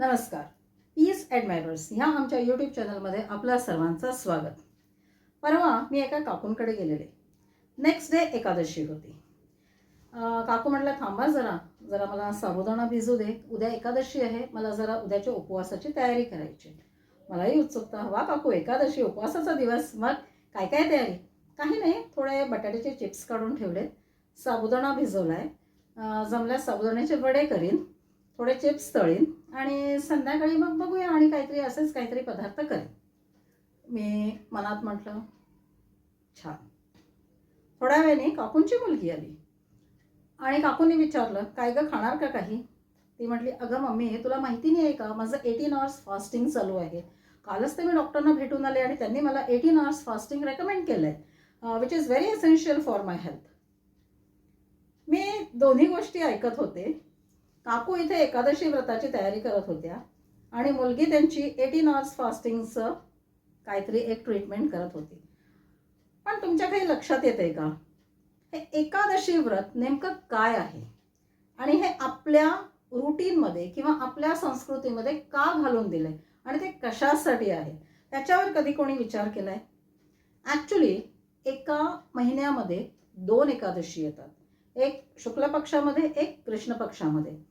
नमस्कार. पीस ॲडमायरर्स ह्या आमच्या यूट्यूब चॅनलमध्ये आपल्या सर्वांचं स्वागत. परवा मी एका काकूंकडे गेलेले. नेक्स्ट डे एकादशी होती. काकू म्हटलं थांबा जरा. जरा मला साबुदाणा भिजू दे. उद्या एकादशी आहे. मला जरा उद्याच्या उपवासाची तयारी करायची मलाही उत्सुकता वा काकू एकादशी उपवासाचा दिवस. मग काय काय तयारी? काही नाही. थोडे बटाट्याचे चिप्स काढून ठेवलेत. साबुदाणा भिजवला आहे जमल्यास साबुदाण्याचे वडे करीन. थोडे चिप्स तळीन आणि संध्याकाळी मग बघूया आणि काहीतरी असेच काहीतरी पदार्थ करेन. मी मनात म्हटलं छान. थोड्या वेळाने काकूंची मुलगी आली. आणि काकूंनी विचारलं काय गं खाणार का काही? ती म्हटली अगं मम्मी तुला माहिती नाही आहे का माझं एटीन आवर्स फास्टिंग चालू आहे. कालच ते मी डॉक्टरना भेटून आले आणि त्यांनी मला एटीन आवर्स फास्टिंग रेकमेंड केलं आहे which is very essential for my health मी दोन्ही गोष्टी ऐकत होते. काकू इथे एकादशी व्रताची तयारी करत होत्या आणि मुलगी त्यांची एटीन आवर्स फास्टिंगचं काहीतरी एक ट्रीटमेंट करत होती. पण तुमच्या काही लक्षात येत आहे का? हे एकादशी व्रत नेमकं काय आहे? आणि हे आपल्या रुटीनमध्ये किंवा आपल्या संस्कृतीमध्ये का घालून दिलंय? आणि ते कशासाठी आहे? त्याच्यावर कधी कोणी विचार केला आहे ॲक्च्युली एका महिन्यामध्ये दोन एकादशी येतात. एक शुक्ल पक्षामध्ये एक कृष्ण पक्षामध्ये.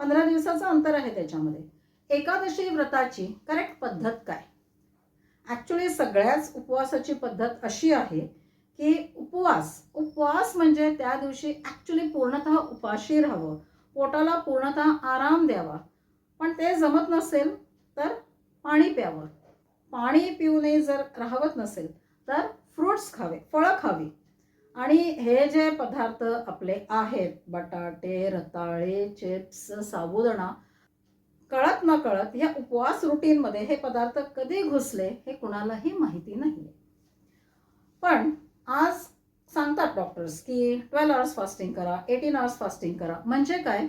पंधरा दिवसाचं अंतर आहे त्याच्यामध्ये. एकादशी व्रताची करेक्ट पद्धत काय? ॲक्च्युली सगळ्याच उपवासाची पद्धत अशी आहे की उपवास उपवास म्हणजे त्या दिवशी ॲक्च्युली पूर्णतः उपाशी राहावं पोटाला पूर्णतः आराम द्यावा. पण ते जमत नसेल तर पाणी प्यावं. पाणी पिऊने जर राहवत नसेल तर फ्रुट्स खावे फळं खावी. आणि हे जे पदार्थ आपले आहेत बटाटे रताळे चिप्स साबुदाणा कळत न कळत या उपवास रुटीनमध्ये हे पदार्थ कधी घुसले हे कुणालाही माहिती नाही पण आज सांगतात डॉक्टर्स की ट्वेल्व आवर्स फास्टिंग करा एटीन आवर्स फास्टिंग करा. म्हणजे काय?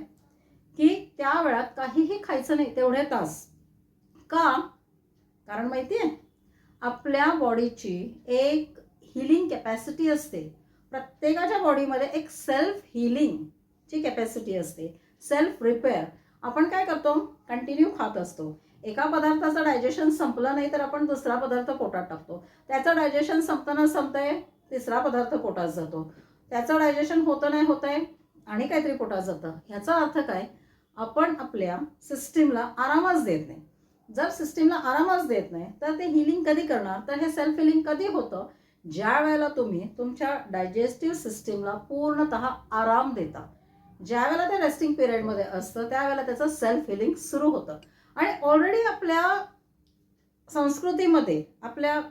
की त्या वेळात काहीही खायचं नाही तेवढे तास. का? कारण माहिती आहे आपल्या बॉडीची एक हिलिंग कॅपॅसिटी असते. प्रत्येकाच्या बॉडीमध्ये एक सेल्फ हिलिंगची कॅपॅसिटी असते. सेल्फ रिपेअर आपण काय करतो? कंटिन्यू खात असतो. एका पदार्थाचं डायजेशन संपलं नाही तर आपण दुसरा पदार्थ पोटात टाकतो. त्याचं डायजेशन संपताना संपतंय तिसरा पदार्थ पोटात जातो. त्याचं डायजेशन होतं नाही होतंय आणि काहीतरी पोटात जातं. ह्याचा अर्थ काय? आपण आपल्या सिस्टीमला आरामच देत नाही. जर सिस्टीमला आरामच देत नाही तर ते हिलिंग कधी करणार? तर हे सेल्फ हिलिंग कधी होतं? ज्या वेळेला तुम्ही तुमच्या डायजेस्टिव्ह सिस्टीमला पूर्णत आराम देता ज्या वेळेला ते रेस्टिंग पिरियडमध्ये असतं त्यावेळेला त्याचं सेल्फ हिलिंग सुरू होतं. आणि ऑलरेडी आपल्या संस्कृतीमध्ये आपल्या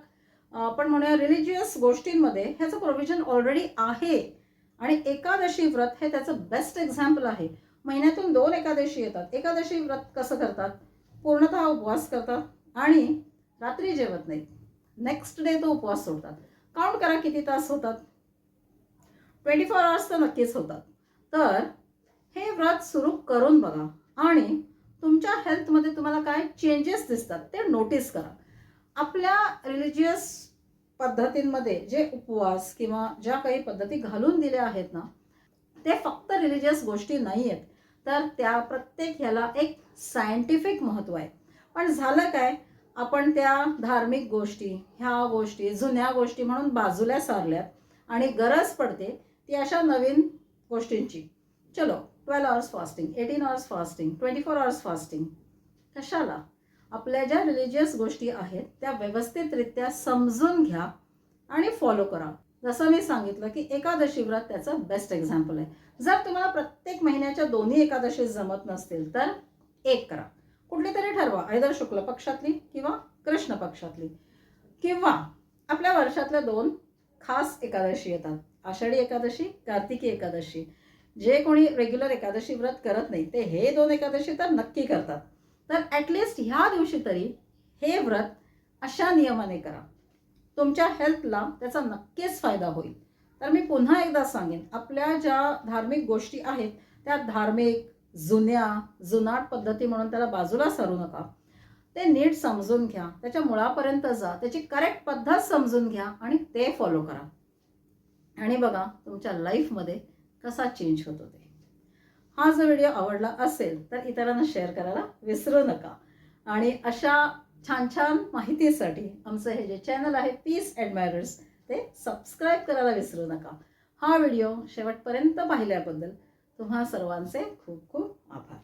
आपण म्हणूया रिलिजियस गोष्टींमध्ये ह्याचं प्रोव्हिजन ऑलरेडी आहे. आणि एकादशी व्रत हे त्याचं बेस्ट एक्झाम्पल आहे. महिन्यातून दोन एकादशी येतात. एकादशी व्रत कसं करतात? पूर्णतः उपवास करतात आणि रात्री जेवत नाहीत. नेक्स्ट डे तो उपवास सोडतात. काउंट करा किती तास होतात. ट्वेंटी फोर आवर्स तर नक्कीच होतात. तर हे व्रत सुरू करून बघा. आणि तुमच्या हेल्थमध्ये तुम्हाला काय चेंजेस दिसतात ते नोटीस करा. आपल्या रिलिजियस पद्धतींमध्ये जे उपवास किंवा ज्या काही पद्धती घालून दिल्या आहेत ना ते फक्त रिलिजियस गोष्टी नाही आहेत तर त्या प्रत्येक ह्याला एक सायंटिफिक महत्त्व आहे. पण झालं काय? आपण त्या धार्मिक गोष्टी ह्या गोष्टी जुन्या गोष्टी म्हणून बाजूला सारल्यात आणि गरज पडते ती अशा नवीन गोष्टींची. चलो twelve hours fasting eighteen hours fasting twenty four hours fasting कशाला? आपल्या ज्या रिलिजियस गोष्टी आहेत त्या व्यवस्थितरित्या समजून घ्या आणि फॉलो करा. जसं मी सांगितलं की एकादशी व्रत त्याचं बेस्ट एक्झाम्पल आहे. जर तुम्हाला प्रत्येक महिन्याच्या दोन्ही एकादशी जमत नसतील तर एक करा. कुठली तरी ठरवा आयदर शुक्ल पक्षातली किंवा कृष्ण पक्षातली. किंवा आपल्या वर्षातल्या दोन खास एकादशी येतात. आषाढी एकादशी कार्तिकी एकादशी. जे कोणी रेग्युलर एकादशी व्रत करत नाही ते हे दोन एकादशी तर नक्की करतात. तर ॲटलिस्ट ह्या दिवशी तरी हे व्रत अशा नियमाने करा. तुमच्या हेल्थला त्याचा नक्कीच फायदा होईल. तर मी पुन्हा एकदा सांगेन आपल्या ज्या धार्मिक गोष्टी आहेत त्या धार्मिक जुन्या जुनाट पद्धती म्हणून त्याला बाजूला सारू नका. ते नीट समजून घ्या. त्याच्या मुळापर्यंत जा. त्याची करेक्ट पद्धत समजून घ्या आणि ते फॉलो करा. आणि बघा तुमच्या लाईफमध्ये कसा चेंज होतो ते. हा जो व्हिडिओ आवडला असेल तर इतरांना शेअर करायला विसरू नका. आणि अशा छान छान माहितीसाठी आमचं हे जे चॅनल आहे पीस ॲडमायरर्स ते सबस्क्राईब करायला विसरू नका. हा व्हिडिओ शेवटपर्यंत पाहिल्याबद्दल तुम्हा सर्वांचे खूप खूप आभार